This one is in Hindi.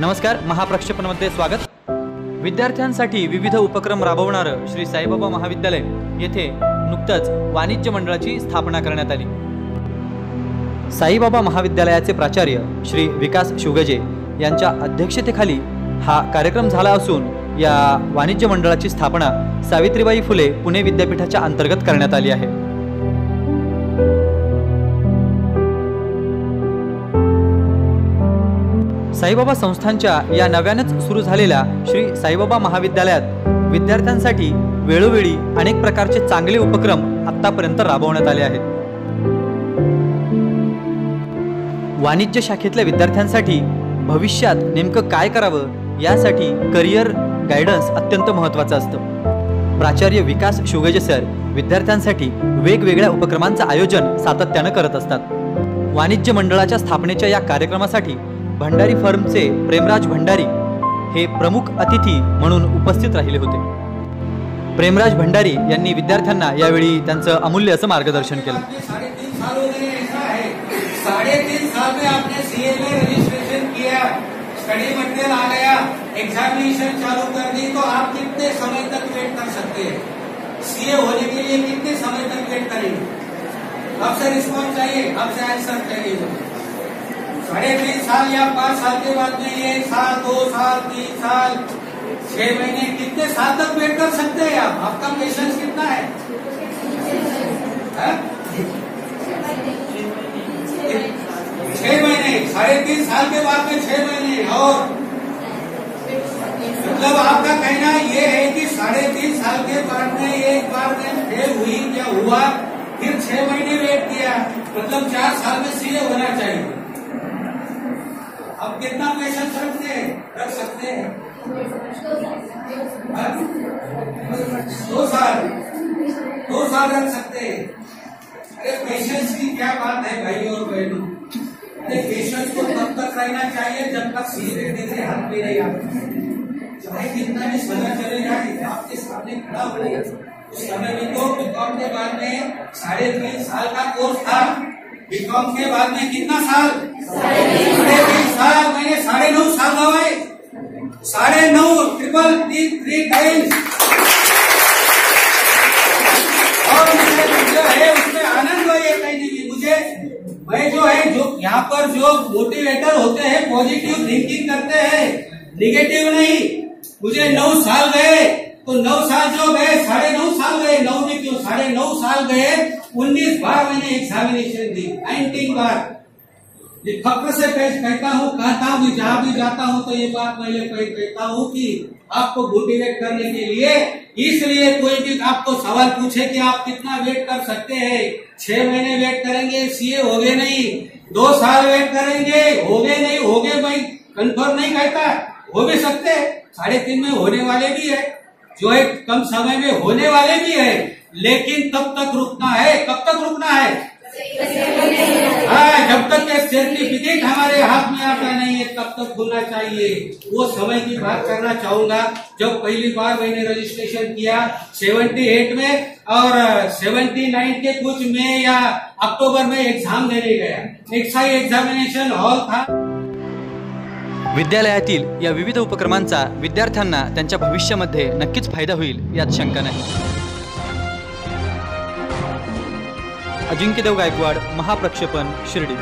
नमस्कार महाप्रक्षेपणमध्ये स्वागत. विद्यार्थ्यांसाठी विविध उपक्रम राबवणारं श्री साईबाबा महाविद्यालय येथे नुकतंच वाणिज्य मंडळाची स्थापना करण्यात आली. साईबाबा महाविद्यालयाचे प्राचार्य श्री विकास शुगजे यांच्या अध्यक्षतेखाली हा कार्यक्रम झाला असून या वाणिज्य मंडळाची स्थापना सावित्रीबाई फुले पुणे विद्यापीठाच्या अंतर्गत करण्यात आली आहे. साईबाबा संस्थांच्या या नव्यानंच सुरू झालेल्या श्री साईबाबा महाविद्यालयात विद्यार्थ्यांसाठी वेळोवेळी अनेक प्रकारचे चांगले उपक्रम आत्तापर्यंत राबवण्यात आले आहेत. वाणिज्य शाखेतल्या विद्यार्थ्यांसाठी भविष्यात नेमकं काय करावं यासाठी करिअर गायडन्स अत्यंत महत्त्वाचं असतं. प्राचार्य विकास शुगजे सर विद्यार्थ्यांसाठी वेगवेगळ्या उपक्रमांचं आयोजन सातत्यानं करत असतात. वाणिज्य मंडळाच्या स्थापनेच्या या कार्यक्रमासाठी भंडारी फर्मचे प्रेमराज भंडारी हे प्रमुख अतिथी म्हणून उपस्थित राहिले होते. प्रेमराज भंडारी यांनी विद्यार्थ्यांना यावेळी त्यांचं अमूल्य असं मार्गदर्शन केलं. आपने स्टडी मटेरियल आ गया. एग्जामिनेशन चालू कर दी तो आप कितने समय तक वेट कर सकते हैं? सीए होने के लिए कितने समय तक वेट करेंगे? अब से रिस्पॉन्स चाहिए. अब से आंसर चाहिए. साढ़े तीन साल या पाँच साल के बाद में एक साल, दो साल, तीन साल, छह महीने, कितने साल तक वेट कर सकते हैं आप? आपका पेशेंस कितना है? छह महीने, साढ़े तीन साल के बाद में छह महीने, और? मतलब आपका कहना ये है कि साढ़े तीन साल के बाद में एक बार में फेल हुई, क्या हुआ? फिर छह महीने वेट किया। मतलब चार साल में सीए होना चाहिए। अब कितना पेशेंस रखते हैं? रख सकते हैं? हाँ? दो साल। दो साल रख सकते हैं। अरे पेशेंस की क्या बात है भाई और बहनों? अरे पेशेंस को तब तक रहना चाहिए जब तक सीधे सीधे हाथ में नहीं आता चाहे कितना भी समय चले जाए, आपके सामने खड़ा हो जाए। उस समय में तो बीकॉम के बाद में साढ़े तीन साल का कोर्स था। बीकॉम के बाद में कितना साल? साढ़े तीन साल। मैंने साढ़े नौ साल गवाए साढ़े नौ ट्रिपल थ्री थ्री टाइम्स और मुझे जो है, उसमें आनंद हुआ ये कहने की। मुझे, मैं जो है, जो यहाँ पर जो मोटिवेटर होते हैं पॉजिटिव थिंकिंग करते हैं निगेटिव नहीं। मुझे नौ साल गए। तो नौ साल जो गए, साढ़े नौ साल गए, नौ में क्यों? साढ़े नौ साल गए, उन्नीस बार मैंने एग्जामिनेशन दी नाइनटीन बार। ये फक्र से कह- कहता हूँ कहता हूँ जहाँ भी जाता हूँ तो ये बात मैं कहता हूँ कि आपको मोटिवेट करने के लिए इसलिए कोई भी आपको सवाल पूछे कि आप कितना वेट कर सकते हैं। छह महीने वेट करेंगे सीए हो गए नहीं। दो साल वेट करेंगे हो गए नहीं हो गए भाई कंफर्म नहीं कहता, हो भी सकते साढ़े तीन में होने वाले भी है। जो है कम समय में होने वाले भी है, लेकिन तब तक रुकना है। कब तक रुकना है? हाँ जब तक सर्टिफिकेट हमारे हाथ में आता नहीं है, तब तक होना चाहिए। वो समय की बात करना चाहूँगा। जब पहली बार मैंने रजिस्ट्रेशन किया 78 में, और 79 के कुछ में या अक्टूबर में एग्ज़ाम देने गया। एक्साई एग्जामिनेशन हॉल था। विद्यालयातील या विविध उपक्रमांचा विद्यार्थ्यांना त्यांच्या भविष्यामध्ये नक्कीच फायदा होईल यात शंका नाही. अजिंक्यदेव गायकवाड महाप्रक्षेपण शिर्डी.